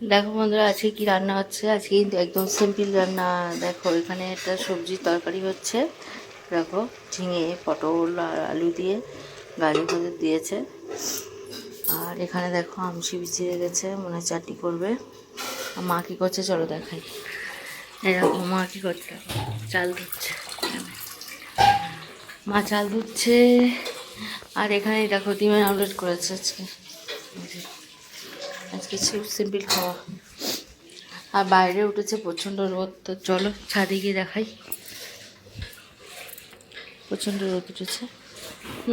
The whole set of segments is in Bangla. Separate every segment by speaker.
Speaker 1: দেখো বন্ধুরা, আজকে কি রান্না হচ্ছে? আজকে কিন্তু একদম সিম্পল রান্না। দেখো, এখানে একটা সবজির তরকারি হচ্ছে। দেখো, ঝিঙে, পটল আর আলু দিয়ে গাজর গাজর দিয়েছে। আর এখানে দেখো আমসি বিছিয়ে গেছে মনে হয় চাটনি করবে। আর মা কী করছে, চলো দেখাই। এরকম মা কী করছে? চাল ধুচ্ছে। মা চাল ধুচ্ছে। আর এখানে দেখো, ডিমের আমলেট করেছে আজকে। আজকে সিম্পল খাওয়া। আর বাইরে উঠেছে প্রচণ্ড রোদ, তো চলো ছাদে গিয়ে দেখাই। প্রচণ্ড রোদ উঠেছে।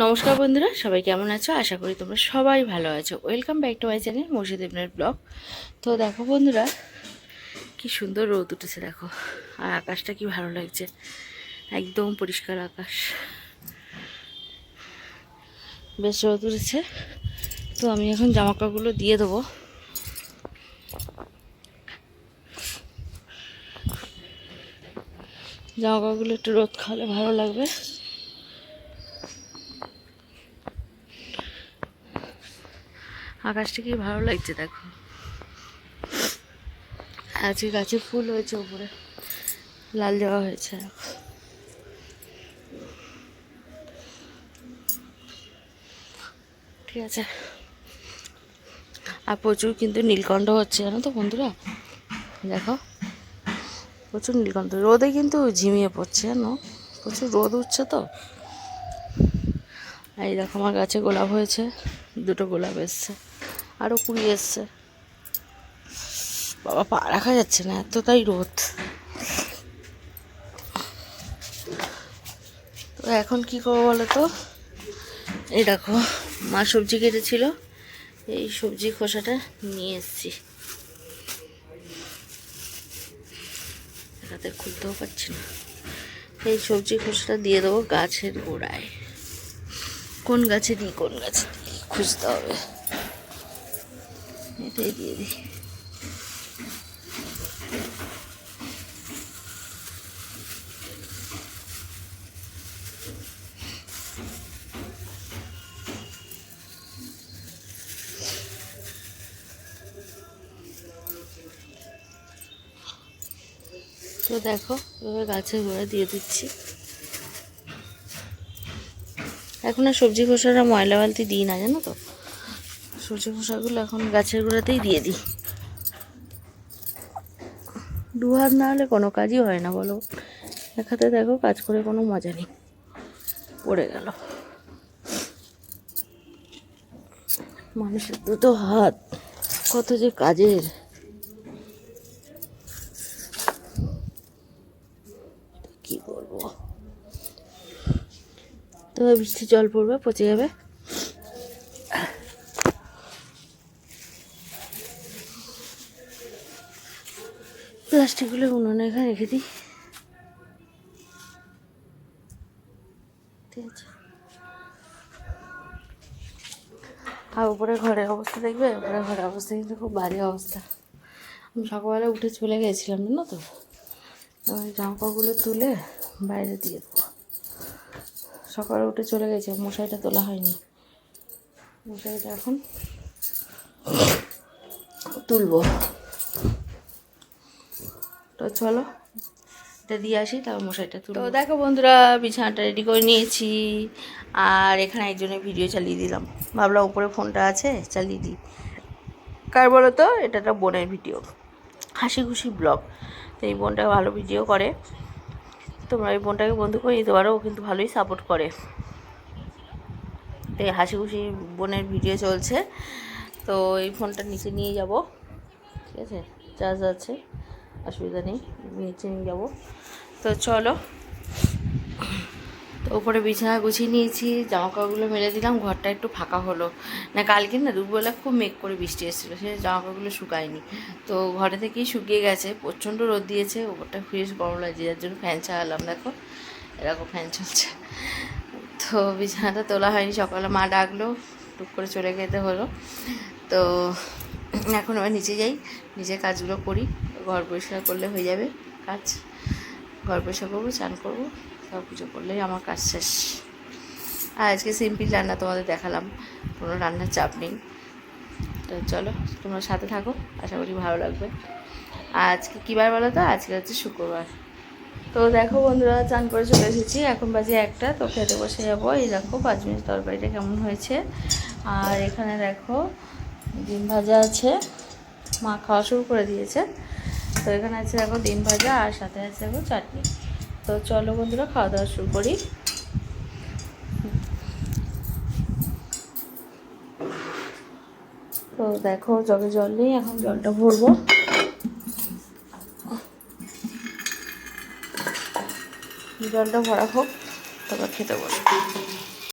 Speaker 1: নমস্কার বন্ধুরা, সবাই কেমন আছো? আশা করি তোমরা সবাই ভালো আছো। Welcome back to my channel Murshid ইবনের blog. তো দেখো বন্ধুরা, কি সুন্দর রোদ উঠেছে দেখো। আর আকাশটা কি ভালো লাগছে। একদম পরিষ্কার আকাশ। বেশ রোদ উঠেছে। তো আমি এখন জামা কাপড়গুলো দিয়ে দেবো। জামা কাপড়গুলো একটু রোদ খাওয়ালে ভালো লাগবে। আকাশটা কি ভালো লাগছে দেখো। আজকে গাছে ফুল হয়েছে উপরে। লাল দেওয়া হয়েছে। ঠিক আছে। আর প্রচুর কিন্তু নীলকণ্ঠ হচ্ছে জানো তো বন্ধুরা? দেখো। প্রচুর নীলকণ্ঠ। রোদে কিন্তু ঝিমিয়ে পড়ছে, জানো? প্রচুর রোদ উঠছে তো। এই দেখো, আমার গাছে গোলাপ হয়েছে, দুটো গোলাপ এসছে আরও কুড়ি এসছে। বাবা, পা রাখা যাচ্ছে না, এতটাই রোদ। তো এখন কি করব বলো তো? এই দেখো, মা সবজি কেটেছিল, এই সবজি খোসাটা নিয়ে এসছি। হাতে খুলতেও পারছি না। এই সবজি খোসাটা দিয়ে দেবো গাছের গোড়ায়। কোন গাছে দিই, কোন গাছে দিই, খুঁজতে হবে। এটাই দিয়ে দিই। তো দেখো এভাবে গাছের গোড়া দিয়ে দিচ্ছি। এখন আর সবজি খোসাটা ময়লা বালতি দিই না, জানো তো? সবজি খোসাগুলো এখন গাছের গোড়াতেই দিয়ে দিই। দু হাত না হলে কোনো কাজই হয় না, বলো। এক হাতে দেখো কাজ করে কোনো মজা নেই। পড়ে গেল। মানুষের দুটো হাত, কত যে কাজের কি করব তবে বৃষ্টি জল পড়বে, পচে যাবে। প্লাস্টিকগুলো উনুনে এখানে রেখে দিই। ঠিক আছে। আর উপরে ঘরের অবস্থা দেখবে? উপরে ঘরের অবস্থা কিন্তু খুব বাজে অবস্থা। আমি সকালবেলা উঠে চলে গেছিলাম, জানো তো? আমি জামা কাপড়গুলো তুলে বাইরে দিয়ে দেবো। সকালে উঠে চলে গেছে, মশারিটা তোলা হয়নি। মশারিটা এখন তুলবো। তো চলো, এটা দিয়ে আসি, তারপর মশারিটা তুলবো। তো দেখো বন্ধুরা, বিছানাটা রেডি করে নিয়েছি, আর এখানে একজনের ভিডিও চালিয়ে দিলাম। ভাবলাম উপরে ফোনটা আছে, চালিয়ে দিই। কার বলো তো? এটা একটা বোনের ভিডিও হাসি খুশি ব্লগ। তো এই বোনটা ভালো ভিডিও করে। তোমরা এই বোনটাকে বন্ধু করে নিতে পারো, ও কিন্তু ভালোই সাপোর্ট করে। এই হাসি খুশি বোনের ভিডিও চলছে, তো এই ফোনটা নিচে নিয়ে যাব। ঠিক আছে? চার্জ আছে, অসুবিধা নেই, নিচে নিয়ে যাব। তো চলো। তো ওপরে বিছানা গুছিয়ে নিয়েছি জামা কাপড়গুলো মেলে দিলাম, ঘরটা একটু ফাঁকা হলো। না, কালকে না দুপুরবেলা খুব মেঘ করে বৃষ্টি এসেছিল সে জামা কাপড়গুলো শুকায়নি। তো ঘরে থেকেই শুকিয়ে গেছে, প্রচণ্ড রোদ দিয়েছে, ওপরটা ফ্রেশ গরম লাগছে, যার জন্য ফ্যান চালালাম, দেখো, এরকম ফ্যান চলছে। তো বিছানাটা তোলা হয়নি, সকালে মা ডাকলো, টুক করে চলে যেতে হলো। তো এখন আবার নিচে যাই নিচে কাজগুলো করি, ঘর পরিষ্কার করলে হয়ে যাবে কাজ। ঘর পরিষ্কার করব চান করব। সব কিছু করলেই আমার কাজ শেষ। আর আজকে সিম্পল রান্না তোমাদের দেখালাম, কোনো রান্নার চাপ নেই। তো চলো, তোমরা সাথে থাকো, আশা করি ভালো লাগবে। আজকে কী বার বলো তো? আজকে হচ্ছে শুক্রবার। তো দেখো বন্ধুরা, চান করে চলে এসেছি। এখন বাজে একটা, তো খেতে বসে যাব। এই দেখো, পাঁচ মিনিট তরকারিটা কেমন হয়েছে। আর এখানে দেখো, ডিম ভাজা আছে, মা খাওয়া শুরু করে দিয়েছে। তো এখানে আছে দেখো, ডিম ভাজা, আর সাথে আছে দেখো, চাটনি। তো চলো বন্ধুরা, খাওয়া দাওয়া শুরু করি। তো দেখো, জগে জল নেই, এখন জলটা ভরবো। জলটা ভরা হোক, তারপর খেতে বসবো।